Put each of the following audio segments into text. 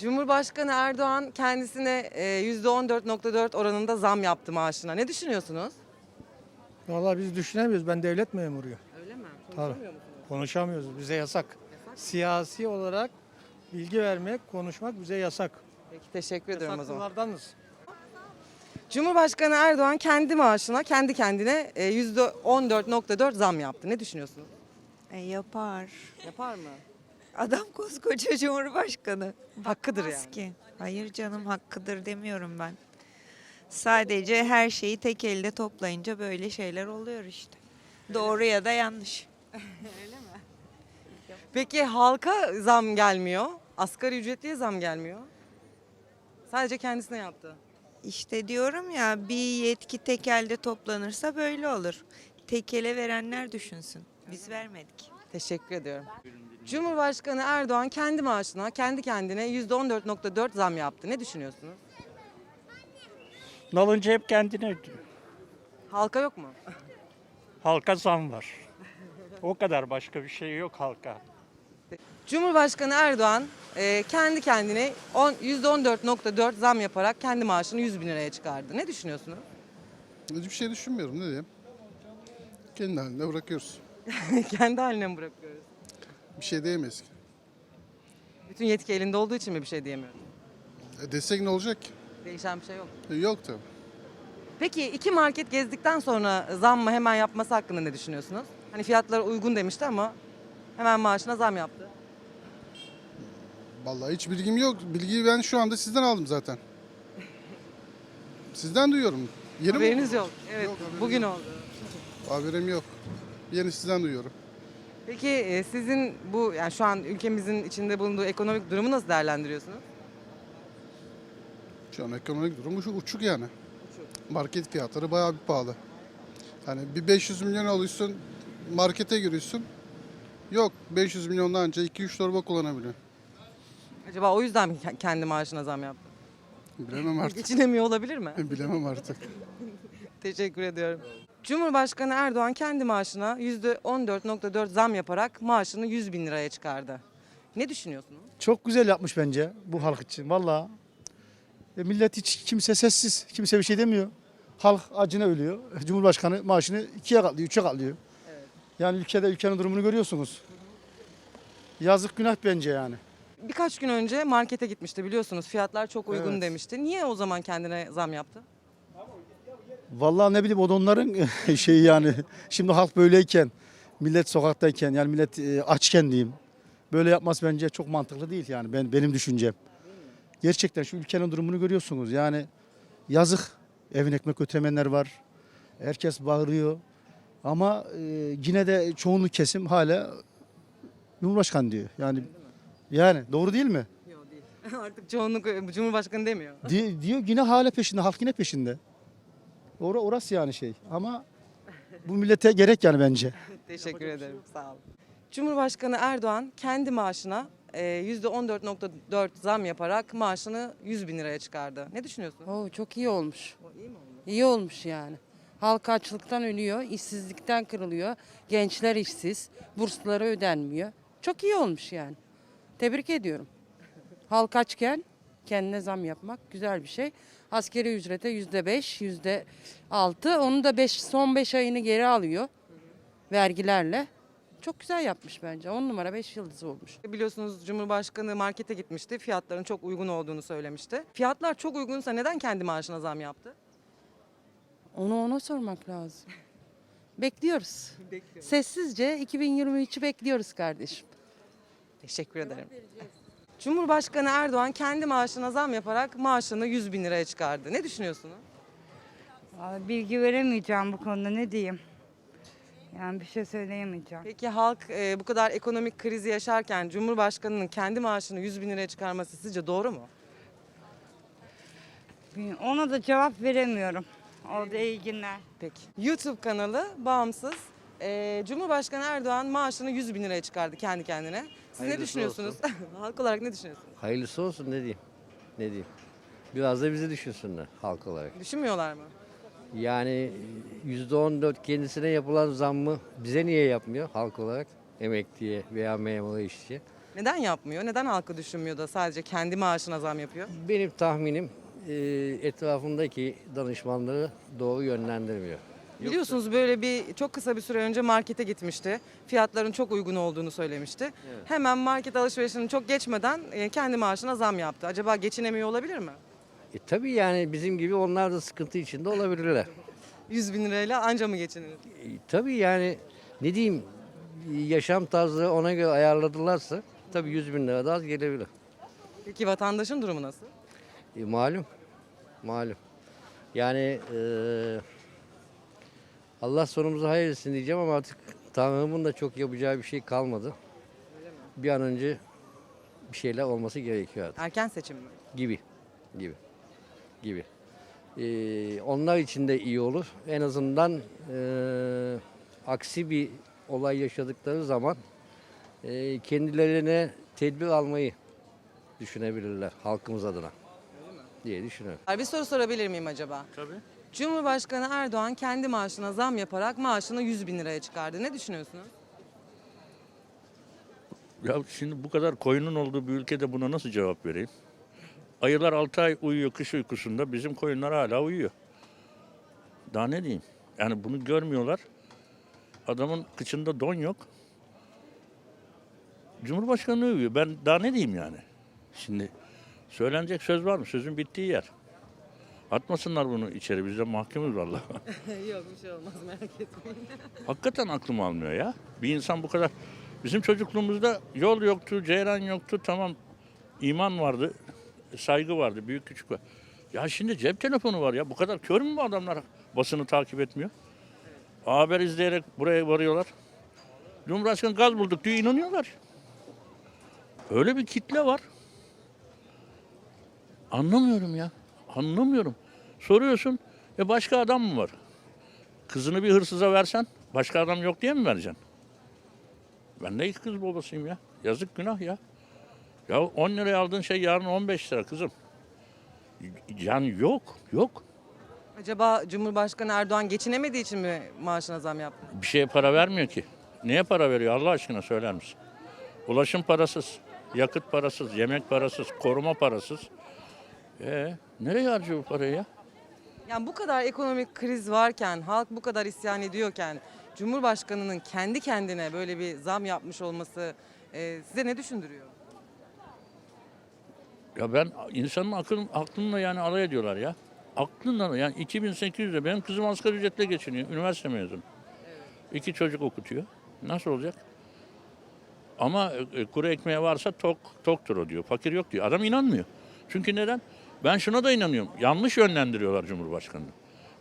Cumhurbaşkanı Erdoğan kendisine e, %14.4 oranında zam yaptı maaşına. Ne düşünüyorsunuz? Vallahi biz düşünemiyoruz. Ben devlet memuruyum. Öyle mi? Tabii. Konuşamıyoruz. Bize yasak. Siyasi olarak bilgi vermek, konuşmak bize yasak. Peki teşekkür ediyorum o zaman. Yasaklılardanız. Cumhurbaşkanı Erdoğan kendi maaşına kendi kendine e, %14.4 zam yaptı. Ne düşünüyorsunuz? E, yapar. Yapar mı? Adam koskoca cumhurbaşkanı. Hakkıdır Yapmaz yani. ki. Hayır canım hakkıdır demiyorum ben. Sadece her şeyi tek elde toplayınca böyle şeyler oluyor işte. Doğru ya da yanlış. Peki halka zam gelmiyor. Asgari ücretliye zam gelmiyor. Sadece kendisine yaptı. İşte diyorum ya bir yetki tek elde toplanırsa böyle olur. Tek ele verenler düşünsün. Biz vermedik. Teşekkür ediyorum. Cumhurbaşkanı Erdoğan kendi maaşına kendi kendine %14.4 zam yaptı. Ne düşünüyorsunuz? Nalınca hep kendine ödüyor. Halka yok mu? Halka zam var. O kadar başka bir şey yok halka. Cumhurbaşkanı Erdoğan e, kendi kendine on- %14.4 zam yaparak kendi maaşını 100 bin liraya çıkardı. Ne düşünüyorsunuz? Hiçbir şey düşünmüyorum ne diyeyim. Kendi haline bırakıyoruz. kendi haline mi bırakıyoruz? Bir şey diyemeyiz ki. Bütün yetki elinde olduğu için mi bir şey diyemiyoruz? E desek ne olacak ki? Değişen bir şey yok. E, yok tabii. Peki iki market gezdikten sonra zam mı hemen yapması hakkında ne düşünüyorsunuz? Hani fiyatlar uygun demişti ama hemen maaşına zam yaptı. Vallahi hiç bilgim yok. Bilgiyi ben şu anda sizden aldım zaten. Sizden duyuyorum. Yeni mi? Haberiniz yok. Evet Yok, haberim bugün oldu. Haberim yok. Yeni sizden duyuyorum. Peki e, sizin bu yani şu an ülkemizin içinde bulunduğu ekonomik durumu nasıl değerlendiriyorsunuz? Şu an ekonomik durum şu uçuk yani. Market fiyatları bayağı bir pahalı. Hani bir 500 milyon alıyorsun, markete giriyorsun. Yok 500 milyondan önce 2-3 torba kullanabiliyor. Acaba o yüzden mi ke- kendi maaşına zam yaptı? Bilemem artık. Geçinemiyor olabilir mi? Bilemem artık. Teşekkür ediyorum. Cumhurbaşkanı Erdoğan kendi maaşına %14.4 zam yaparak maaşını 100 bin liraya çıkardı. Ne düşünüyorsunuz? Çok güzel yapmış bence bu halk için valla. E, millet hiç kimse sessiz, kimse bir şey demiyor. Halk acına ölüyor. Cumhurbaşkanı maaşını ikiye katlıyor, üçe katlıyor. Yani ülkede ülkenin durumunu görüyorsunuz. Yazık günah bence yani. Birkaç gün önce markete gitmişti biliyorsunuz. Fiyatlar çok uygun Evet. demişti. Niye o zaman kendine zam yaptı? Vallahi ne bileyim o da onların şeyi yani. Şimdi halk böyleyken, millet sokaktayken yani millet e, açken diyeyim. Böyle yapması bence çok mantıklı değil yani ben benim düşüncem. Gerçekten şu ülkenin durumunu görüyorsunuz. Yani yazık evin ekmek götüremeyenler var. Herkes bağırıyor. Ama e, yine de çoğunluk kesim hala Cumhurbaşkanı diyor. Yani yani doğru değil mi? Yok değil. Artık çoğunluk e, Cumhurbaşkanı demiyor. Di- diyor yine hala peşinde, halk yine peşinde. Ora orası yani şey. Ama bu millete gerek yani bence. Teşekkür ederim. Sağ olun. Cumhurbaşkanı Erdoğan kendi maaşına e, %14.4 zam yaparak maaşını 100 bin liraya çıkardı. Ne düşünüyorsunuz? Oo, çok iyi olmuş. İyi mi oldu? İyi olmuş yani. Halk açlıktan ölüyor, işsizlikten kırılıyor. Gençler işsiz, bursları ödenmiyor. Çok iyi olmuş yani. Tebrik ediyorum. Halk açken kendine zam yapmak güzel bir şey. Askeri ücrete yüzde beş, yüzde altı. Onu da beş, son beş ayını geri alıyor vergilerle. Çok güzel yapmış bence. On numara beş yıldız olmuş. Biliyorsunuz Cumhurbaşkanı markete gitmişti. Fiyatların çok uygun olduğunu söylemişti. Fiyatlar çok uygunsa neden kendi maaşına zam yaptı? Onu ona sormak lazım. Bekliyoruz. Sessizce 2023'ü bekliyoruz kardeşim. Teşekkür ederim. Cumhurbaşkanı Erdoğan kendi maaşına zam yaparak maaşını 100 bin liraya çıkardı. Ne düşünüyorsunuz? Vallahi Bilgi veremeyeceğim bu konuda ne diyeyim. Yani bir şey söyleyemeyeceğim. Peki halk e, bu kadar ekonomik krizi yaşarken Cumhurbaşkanı'nın kendi maaşını 100 bin liraya çıkarması sizce doğru mu? Ona da cevap veremiyorum. Orada iyi günler. Peki. YouTube kanalı bağımsız. E, Cumhurbaşkanı Erdoğan maaşını 100 bin liraya çıkardı kendi kendine. Siz ne Hayırlısı düşünüyorsunuz? halk olarak ne düşünüyorsunuz? Hayırlısı olsun ne diyeyim. Ne diyeyim. Biraz da bizi düşünsünler halk olarak. Düşünmüyorlar mı? Yani %14 kendisine yapılan zammı bize niye yapmıyor halk olarak? Emekliye veya memura işçiye. Neden yapmıyor? Neden halkı düşünmüyor da sadece kendi maaşına zam yapıyor? Benim tahminim e, etrafındaki danışmanları doğru yönlendirmiyor. Biliyorsunuz böyle bir çok kısa bir süre önce markete gitmişti. Fiyatların çok uygun olduğunu söylemişti. Hemen market alışverişini çok geçmeden e, kendi maaşına zam yaptı. Acaba geçinemiyor olabilir mi? E, tabii yani bizim gibi onlar da sıkıntı içinde olabilirler. 100 bin lirayla anca mı geçinir? E, tabii yani ne diyeyim yaşam tarzı ona göre ayarladılarsa tabii 100 bin lira da az gelebilir. Peki vatandaşın durumu nasıl? E, malum. Malum. Yani e, Allah sonumuzu hayır etsin diyeceğim ama artık Tanrı'nın da çok yapacağı bir şey kalmadı. Bir an önce bir şeyler olması gerekiyor artık. Erken seçim mi? Gibi. Gibi. Gibi. E, onlar için de iyi olur. En azından e, aksi bir olay yaşadıkları zaman e, kendilerine tedbir almayı düşünebilirler halkımız adına diye düşünüyorum. Bir soru sorabilir miyim acaba? Tabii. Cumhurbaşkanı Erdoğan kendi maaşına zam yaparak maaşını 100 bin liraya çıkardı. Ne düşünüyorsunuz? Ya şimdi bu kadar koyunun olduğu bir ülkede buna nasıl cevap vereyim? Ayılar 6 ay uyuyor kış uykusunda. Bizim koyunlar hala uyuyor. Daha ne diyeyim? Yani bunu görmüyorlar. Adamın kıçında don yok. Cumhurbaşkanı uyuyor. Ben daha ne diyeyim yani? Şimdi söylenecek söz var mı? Sözün bittiği yer. Atmasınlar bunu içeri. Biz de mahkumuz vallahi. Yok bir şey olmaz merak etmeyin. Hakikaten aklım almıyor ya. Bir insan bu kadar... Bizim çocukluğumuzda yol yoktu, ceyran yoktu. Tamam iman vardı, saygı vardı, büyük küçük var. Ya şimdi cep telefonu var ya. Bu kadar kör mü bu adamlar basını takip etmiyor? Haber izleyerek buraya varıyorlar. Cumhurbaşkanı gaz bulduk diyor inanıyorlar. Öyle bir kitle var. Anlamıyorum ya. Anlamıyorum. Soruyorsun, e başka adam mı var? Kızını bir hırsıza versen başka adam yok diye mi vereceksin? Ben de ilk kız babasıyım ya. Yazık günah ya. Ya 10 liraya aldığın şey yarın 15 lira kızım. Yani yok, yok. Acaba Cumhurbaşkanı Erdoğan geçinemediği için mi maaşına zam yaptı? Bir şeye para vermiyor ki. Neye para veriyor Allah aşkına söyler misin? Ulaşım parasız, yakıt parasız, yemek parasız, koruma parasız. E nereye harcıyor bu parayı ya? Yani bu kadar ekonomik kriz varken, halk bu kadar isyan ediyorken Cumhurbaşkanının kendi kendine böyle bir zam yapmış olması e, size ne düşündürüyor? Ya ben insanın akıl, aklınla yani alay ediyorlar ya. Aklınla yani 2800'de benim kızım asgari ücretle geçiniyor. Üniversite mezunu. İki çocuk okutuyor. Nasıl olacak? Ama e, kuru ekmeği varsa tok, toktur o diyor. Fakir yok diyor. Adam inanmıyor. Çünkü neden? Ben şuna da inanıyorum. Yanlış yönlendiriyorlar Cumhurbaşkanı'nı.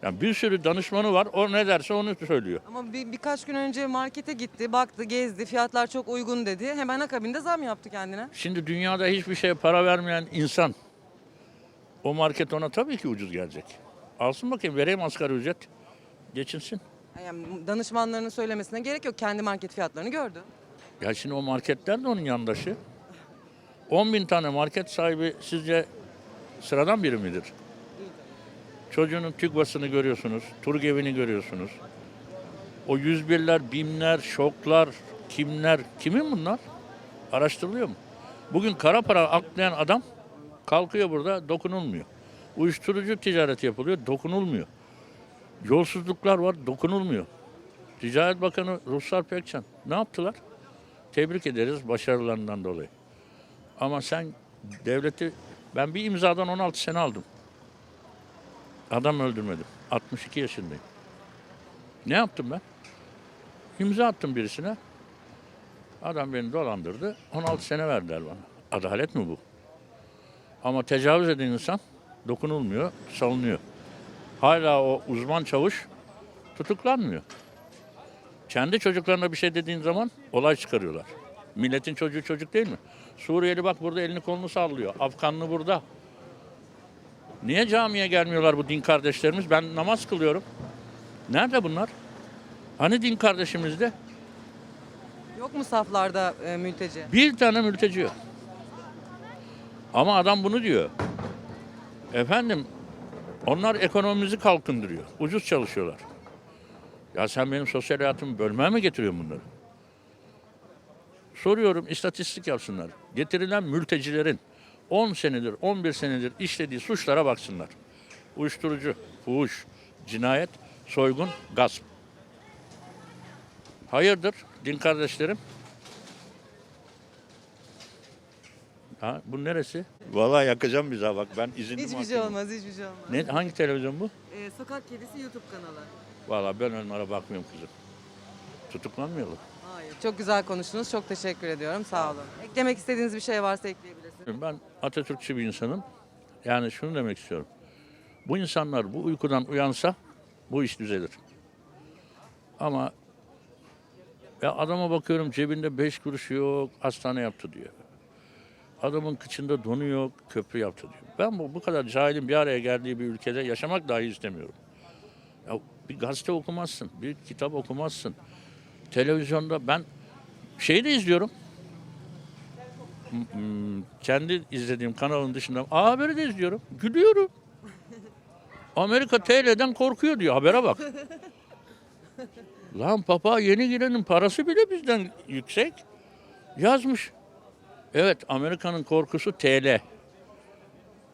Yani bir sürü danışmanı var. O ne derse onu söylüyor. Ama bir, birkaç gün önce markete gitti, baktı, gezdi, fiyatlar çok uygun dedi. Hemen akabinde zam yaptı kendine. Şimdi dünyada hiçbir şeye para vermeyen insan o market ona tabii ki ucuz gelecek. Alsın bakayım vereyim asgari ücret. Geçinsin. Yani danışmanlarının söylemesine gerek yok. Kendi market fiyatlarını gördü. Ya şimdi o marketler de onun yandaşı. 10 bin tane market sahibi sizce sıradan biri midir? Çocuğunun TÜGVA'sını görüyorsunuz, Turgev'ini görüyorsunuz. O 101'ler, BİM'ler, şoklar, kimler, kimin bunlar? Araştırılıyor mu? Bugün kara para aklayan adam kalkıyor burada dokunulmuyor. Uyuşturucu ticareti yapılıyor, dokunulmuyor. Yolsuzluklar var, dokunulmuyor. Ticaret Bakanı Ruslar Pekcan ne yaptılar? Tebrik ederiz başarılarından dolayı. Ama sen devleti ben bir imzadan 16 sene aldım. Adam öldürmedim. 62 yaşındayım. Ne yaptım ben? İmza attım birisine. Adam beni dolandırdı. 16 sene verdiler bana. Adalet mi bu? Ama tecavüz eden insan dokunulmuyor, salınuyor. Hala o uzman çavuş tutuklanmıyor. Kendi çocuklarına bir şey dediğin zaman olay çıkarıyorlar. Milletin çocuğu çocuk değil mi? Suriyeli bak burada elini kolunu sallıyor. Afganlı burada. Niye camiye gelmiyorlar bu din kardeşlerimiz? Ben namaz kılıyorum. Nerede bunlar? Hani din kardeşimizde? Yok mu saflarda e, mülteci? Bir tane mülteci yok. Ama adam bunu diyor. Efendim onlar ekonomimizi kalkındırıyor. Ucuz çalışıyorlar. Ya sen benim sosyal hayatımı bölmeye mi getiriyorsun bunları? Soruyorum istatistik yapsınlar. Getirilen mültecilerin 10 senedir, 11 senedir işlediği suçlara baksınlar. Uyuşturucu, fuhuş, cinayet, soygun, gasp. Hayırdır din kardeşlerim? Ha, bu neresi? Vallahi yakacağım bize bak ben izinli Hiçbir şey mahkumum. olmaz, hiçbir şey olmaz. Ne, hangi televizyon bu? Ee, Sokak Kedisi YouTube kanalı. Vallahi ben onlara bakmıyorum kızım. Tutuklanmayalım. Hayır. Çok güzel konuştunuz. Çok teşekkür ediyorum. Sağ olun. Eklemek istediğiniz bir şey varsa ekleyebilirsiniz. Ben Atatürkçü bir insanım. Yani şunu demek istiyorum. Bu insanlar bu uykudan uyansa bu iş düzelir. Ama ya adama bakıyorum cebinde beş kuruş yok, hastane yaptı diyor. Adamın kıçında donu yok, köprü yaptı diyor. Ben bu, bu kadar cahilin bir araya geldiği bir ülkede yaşamak dahi istemiyorum. Ya bir gazete okumazsın, bir kitap okumazsın. Televizyonda ben şeyi de izliyorum. Hmm, kendi izlediğim kanalın dışında A Haber'i de izliyorum. Gülüyorum. Amerika TL'den korkuyor diyor. Habere bak. Lan papa yeni girenin parası bile bizden yüksek. Yazmış. Evet Amerika'nın korkusu TL.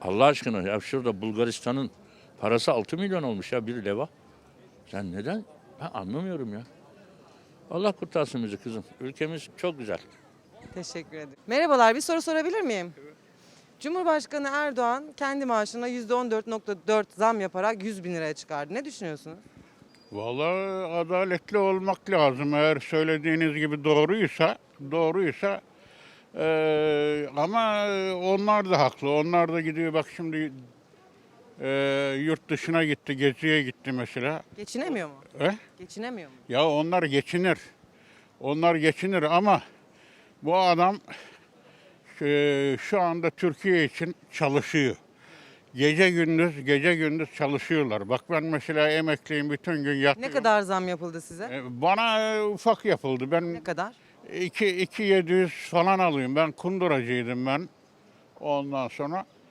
Allah aşkına ya şurada Bulgaristan'ın parası 6 milyon olmuş ya bir leva. Sen neden? Ben anlamıyorum ya. Allah kurtarsın bizi kızım. Ülkemiz çok güzel. Teşekkür ederim. Merhabalar, bir soru sorabilir miyim? Cumhurbaşkanı Erdoğan kendi maaşına %14.4 zam yaparak 100 bin liraya çıkardı. Ne düşünüyorsunuz? Vallahi adaletli olmak lazım. Eğer söylediğiniz gibi doğruysa, doğruysa eee, ama onlar da haklı. Onlar da gidiyor bak şimdi eee, yurt dışına gitti, geziye gitti mesela. Geçinemiyor mu? Eh? Geçinemiyor mu? Ya onlar geçinir. Onlar geçinir ama bu adam eee, şu anda Türkiye için çalışıyor. Gece gündüz, gece gündüz çalışıyorlar. Bak ben mesela emekliyim bütün gün yatıyorum. Ne kadar zam yapıldı size? E, Bana e, ufak yapıldı. Ben Ne kadar? 2 2700 falan alıyorum. Ben kunduracıydım ben. Ondan sonra e,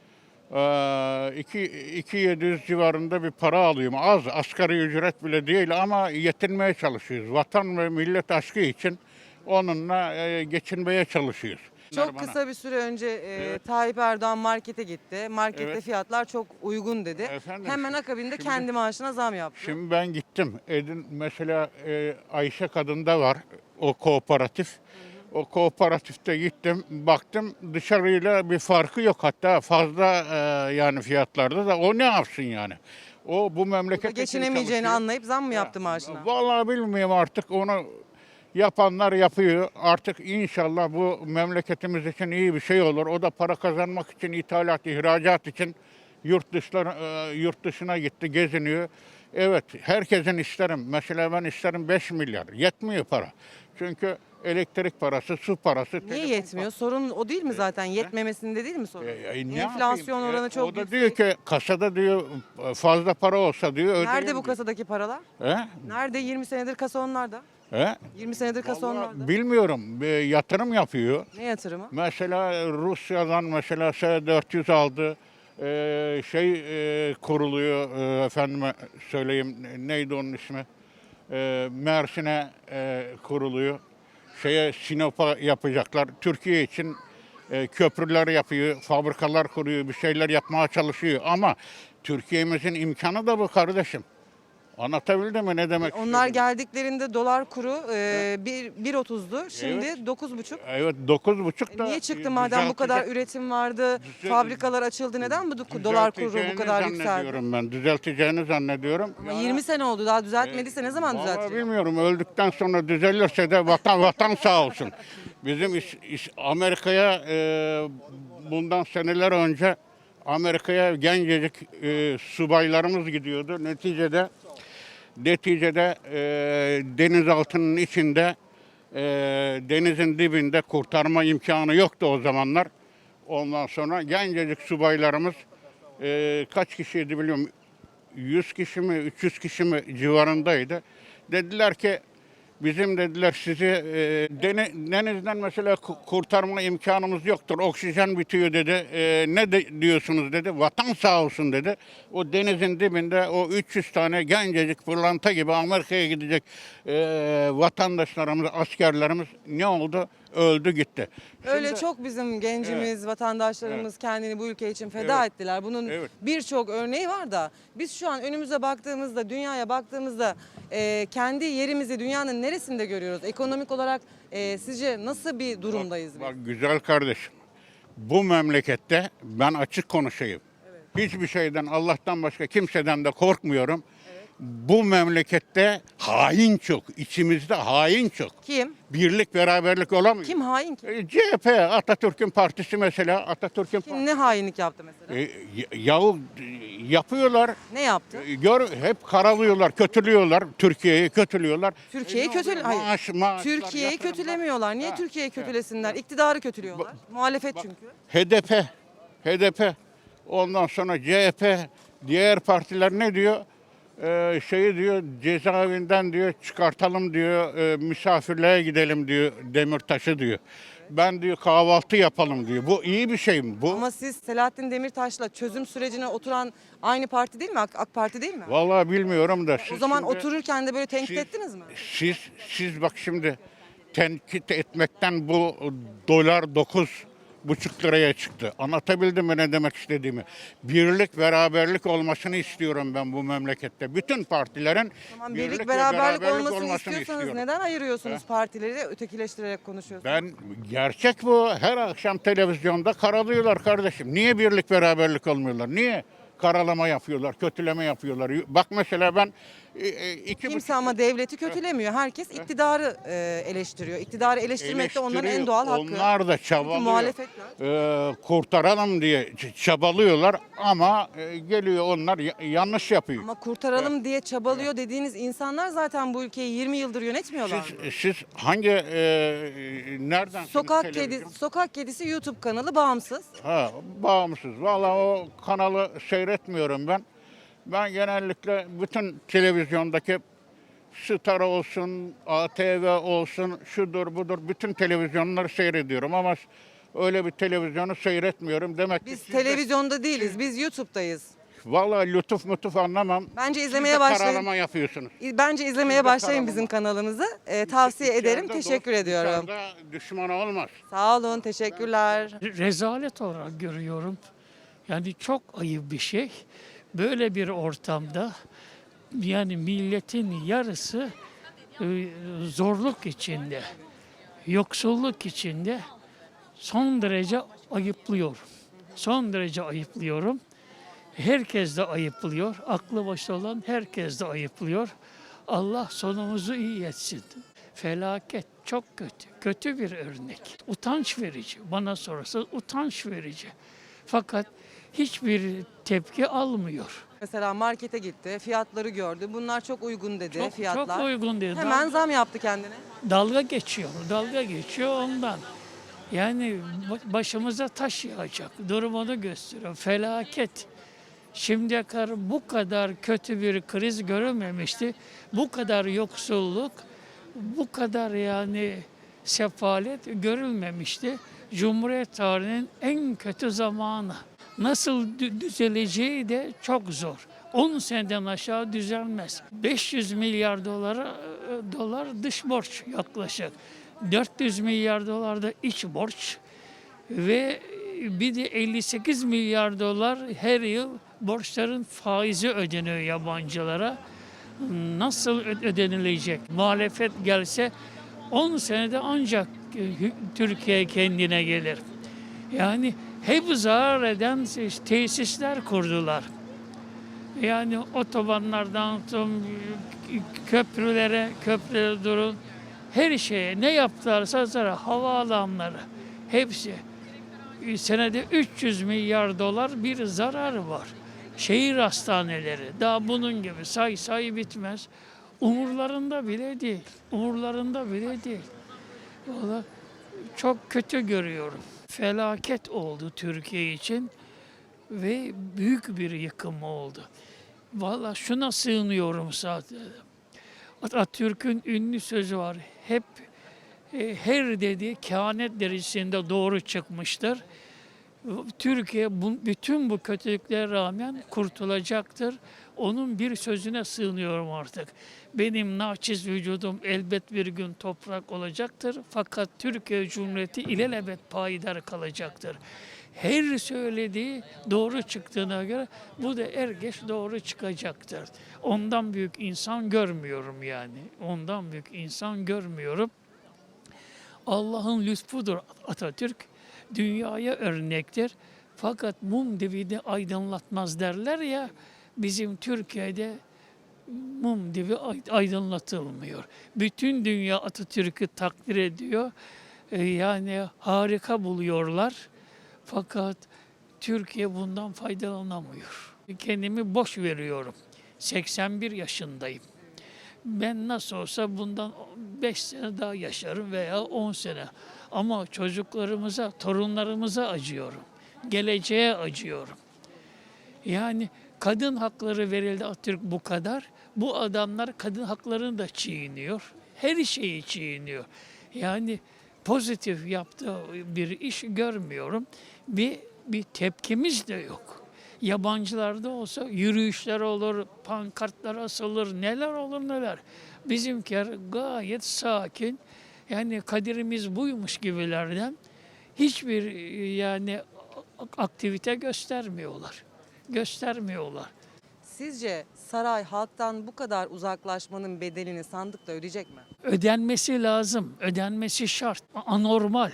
2 2700 civarında bir para alıyorum. Az asgari ücret bile değil ama yetinmeye çalışıyoruz. Vatan ve millet aşkı için onunla e, geçinmeye çalışıyoruz. Çok Bana. kısa bir süre önce e, Evet. Tayyip Erdoğan markete gitti. Markette Evet. fiyatlar çok uygun dedi. Efendim, Hemen akabinde şimdi- kendi maaşına zam yaptı. Şimdi ben gittim. Edin mesela e, Ayşe Kadın'da var o kooperatif. O kooperatifte gittim, baktım dışarıyla bir farkı yok. Hatta fazla e, yani fiyatlarda da o ne yapsın yani? O bu Bu da memleket için geçinemeyeceğini anlayıp zam mı yaptı maaşına? Vallahi bilmiyorum artık onu yapanlar yapıyor. Artık inşallah bu memleketimiz için iyi bir şey olur. O da para kazanmak için, ithalat, ihracat için yurt dışlar e, yurt dışına gitti, geziniyor. Evet, herkesin isterim. Mesela ben isterim 5 milyar. Yetmiyor para. Çünkü elektrik parası, su parası. Niye telefon yetmiyor? Sorun o değil mi zaten? Yetmemesinde değil mi sorun? E, e, ne Enflasyon yapayım? E, oranı çok O da yüksek. diyor ki kasada diyor fazla para olsa diyor Nerede ödeyeyim bu kasadaki paralar? He? Nerede? 20 senedir kasa onlarda. He? 20 senedir kasa onlarda. bilmiyorum. Bir yatırım yapıyor. Ne yatırımı? Mesela Rusya'dan mesela S-400 aldı. Ee, şey e, kuruluyor e, efendime söyleyeyim neydi onun ismi? Ee, Mersin'e e, kuruluyor. Şeye Sinop'a yapacaklar. Türkiye için e, köprüler yapıyor, fabrikalar kuruyor, bir şeyler yapmaya çalışıyor. Ama Türkiye'mizin imkanı da bu kardeşim. Anlatabildim mi ne demek Onlar istediğimi? geldiklerinde dolar kuru e, bir 1.30'du. Şimdi 9.5. Evet dokuz buçuk da Niye çıktı madem bu kadar düzeltecek- üretim vardı, Düzel- fabrikalar açıldı neden bu do- dolar kuru bu Düzelteceğini kadar yükseldi? zannediyorum ben. Düzelteceğini zannediyorum. Ama 20 sene oldu daha düzeltmediyse ne zaman Vallahi düzeltecek? bilmiyorum. Öldükten sonra düzelirse de vatan vatan sağ olsun. Bizim iş, iş- Amerika'ya e, bundan seneler önce Amerika'ya gencecik e, subaylarımız gidiyordu. Neticede neticede e, denizaltının içinde e, denizin dibinde kurtarma imkanı yoktu o zamanlar. Ondan sonra gencecik subaylarımız e, kaç kişiydi biliyorum 100 kişi mi 300 kişi mi civarındaydı. Dediler ki bizim dediler sizi e, deni- denizden mesela ku- kurtarma imkanımız yoktur. Oksijen bitiyor dedi. E, ne de, diyorsunuz dedi. Vatan sağ olsun dedi. O denizin dibinde o 300 tane gencecik pırlanta gibi Amerika'ya gidecek e, vatandaşlarımız, askerlerimiz ne oldu? Öldü gitti. Öyle Şimdi- çok bizim gencimiz, vatandaşlarımız kendini bu ülke için feda Evet. ettiler. Bunun Evet. birçok örneği var da biz şu an önümüze baktığımızda, dünyaya baktığımızda e, kendi yerimizi dünyanın neresinde görüyoruz? Ekonomik olarak e, sizce nasıl bir durumdayız biz? Bak güzel kardeşim. Bu memlekette ben açık konuşayım. Hiçbir şeyden Allah'tan başka kimseden de korkmuyorum. Bu memlekette hain çok. içimizde hain çok. Kim? Birlik beraberlik olamıyor. Kim hain kim? E, CHP, Atatürk'ün partisi mesela. Atatürk'ün Kim ne hainlik yaptı mesela? E, yahu yapıyorlar. Ne yaptı? E, Gör hep karalıyorlar, kötülüyorlar. Türkiye'yi kötülüyorlar. Türkiye'yi E, kötü hayır. Maaş, maaşlar, Türkiye'yi yatırımlar. kötülemiyorlar. Niye Ha, Türkiye'yi kötülesinler? İktidarı kötülüyorlar. Muhalefet çünkü. HDP, HDP, ondan sonra CHP, diğer partiler ne diyor? Ee, şeyi diyor cezaevinden diyor çıkartalım diyor e, misafirliğe gidelim diyor Demirtaş'ı diyor. Ben diyor kahvaltı yapalım diyor. Bu iyi bir şey mi? Bu Ama siz Selahattin Demirtaş'la çözüm sürecine oturan aynı parti değil mi? AK, AK Parti değil mi? vallahi bilmiyorum da. O siz zaman şimdi- otururken de böyle tenkit siz- ettiniz mi? Siz siz bak şimdi tenkit etmekten bu dolar 9 buçuk liraya çıktı. Anlatabildim mi ne demek istediğimi? Birlik, beraberlik olmasını istiyorum ben bu memlekette. Bütün partilerin Tamam, birlik, ve beraberlik, olmasını, istiyorsanız istiyorum. neden ayırıyorsunuz partileri ötekileştirerek konuşuyorsunuz? Ben gerçek bu. Her akşam televizyonda karalıyorlar kardeşim. Niye birlik beraberlik olmuyorlar? Niye karalama yapıyorlar, kötüleme yapıyorlar? Bak mesela ben iki Kimse buçuk- ama devleti kötülemiyor. Herkes iktidarı e, eleştiriyor. İktidarı eleştirmek de onların en doğal hakkı. Onlar da çabalıyor. muhalefetler. Ee, kurtaralım diye ç- çabalıyorlar ama e, geliyor onlar ya- yanlış yapıyor. Ama kurtaralım diye çabalıyor dediğiniz insanlar zaten bu ülkeyi 20 yıldır yönetmiyorlar. Siz, siz hangi e, nereden? Sokak kedi Sokak Kedisi YouTube kanalı bağımsız. Ha, bağımsız. Vallahi o kanalı seyretmiyorum ben. Ben genellikle bütün televizyondaki Star olsun, ATV olsun, şudur budur bütün televizyonları seyrediyorum ama öyle bir televizyonu seyretmiyorum. Demek Biz ki siz de- televizyonda değiliz. Biz YouTube'dayız. Vallahi lütuf mutuf anlamam. Bence Siz izlemeye de başlayın. karalama yapıyorsunuz. Bence izlemeye Siz başlayın bizim kanalımızı. Ee, tavsiye ederim. İçeride Teşekkür dost, ediyorum. dışarıda düşman olmaz. Sağ olun. Teşekkürler. rezalet olarak görüyorum. Yani çok ayıp bir şey. Böyle bir ortamda yani milletin yarısı e, zorluk içinde, yoksulluk içinde son derece ayıplıyorum. Son derece ayıplıyorum. Herkes de ayıplıyor. Aklı başta olan herkes de ayıplıyor. Allah sonumuzu iyi etsin. Felaket çok kötü. Kötü bir örnek. Utanç verici. Bana sorarsa utanç verici. Fakat hiçbir tepki almıyor. Mesela markete gitti. Fiyatları gördü. Bunlar çok uygun dedi Çok, fiyatlar. çok uygun değil. Hemen zam yaptı kendine. dalga geçiyor. Dalga geçiyor ondan. Yani ba- başımıza taş yağacak. Durumunu gösteriyor. Felaket. Şimdiye kadar bu kadar kötü bir kriz görülmemişti. Bu kadar yoksulluk, bu kadar yani sefalet görülmemişti. Cumhuriyet tarihinin en kötü zamanı. Nasıl dü- düzeleceği de çok zor. 10 seneden aşağı düzelmez. 500 milyar dolar, e, dolar dış borç yaklaşık. 400 milyar dolar da iç borç ve bir de 58 milyar dolar her yıl borçların faizi ödeniyor yabancılara. Nasıl ödenilecek? Muhalefet gelse 10 senede ancak e, Türkiye kendine gelir. Yani hep zarar eden tesisler kurdular. Yani otobanlardan tüm köprülere, köprülere durun. Her şeye ne yaptılarsa zarar. Havaalanları hepsi. E, Senede 300 milyar dolar bir zararı var. Şehir hastaneleri daha bunun gibi say say bitmez. Umurlarında bile değil. Umurlarında bile değil. Valla çok kötü görüyorum. Felaket oldu Türkiye için ve büyük bir yıkım oldu. Valla şuna sığınıyorum zaten. Atatürk'ün ünlü sözü var. Hep e, her dediği kehanet derecesinde doğru çıkmıştır. Türkiye bütün bu kötülüklere rağmen kurtulacaktır. Onun bir sözüne sığınıyorum artık. Benim naçiz vücudum elbet bir gün toprak olacaktır. Fakat Türkiye Cumhuriyeti ilelebet payidar kalacaktır. Her söylediği doğru çıktığına göre bu da er geç doğru çıkacaktır. Ondan büyük insan görmüyorum yani. Ondan büyük insan görmüyorum. Allah'ın lütfudur Atatürk. Dünyaya örnektir. Fakat mum divini aydınlatmaz derler ya. Bizim Türkiye'de mum dibi ay- aydınlatılmıyor. Bütün dünya Atatürk'ü takdir ediyor. Ee, Yani harika buluyorlar. Fakat Türkiye bundan faydalanamıyor. Kendimi boş veriyorum. 81 yaşındayım. Ben nasıl olsa bundan 5 sene daha yaşarım veya 10 sene. Ama çocuklarımıza, torunlarımıza acıyorum. Geleceğe acıyorum. Yani kadın hakları verildi Atatürk bu kadar. Bu adamlar kadın haklarını da çiğniyor. Her şeyi çiğniyor. Yani pozitif yaptığı bir iş görmüyorum. Bir, bir tepkimiz de yok. Yabancılarda olsa yürüyüşler olur, pankartlar asılır, neler olur neler. Bizimkiler gayet sakin. Yani kaderimiz buymuş gibilerden hiçbir e, yani aktivite göstermiyorlar. Göstermiyorlar. Sizce saray halktan bu kadar uzaklaşmanın bedelini sandıkta ödeyecek mi? ödenmesi lazım, ödenmesi şart. Anormal,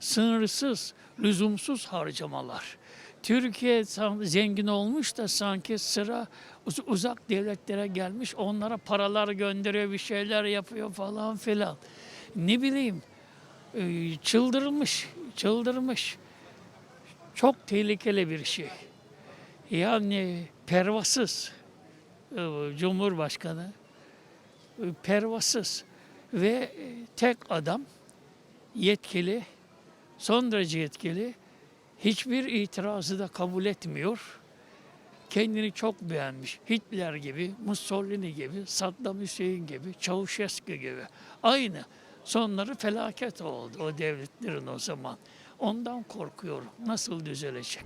sınırsız, lüzumsuz harcamalar. Türkiye zengin olmuş da sanki sıra uz- uzak devletlere gelmiş, onlara paralar gönderiyor, bir şeyler yapıyor falan filan. Ne bileyim, e, çıldırmış, çıldırmış. Çok tehlikeli bir şey. Yani pervasız e, Cumhurbaşkanı e, pervasız ve tek adam yetkili, son derece yetkili, hiçbir itirazı da kabul etmiyor. Kendini çok beğenmiş. Hitler gibi, Mussolini gibi, Saddam Hüseyin gibi, Çavuşescu gibi. Aynı. Sonları felaket oldu o devletlerin o zaman. Ondan korkuyorum. Nasıl düzelecek?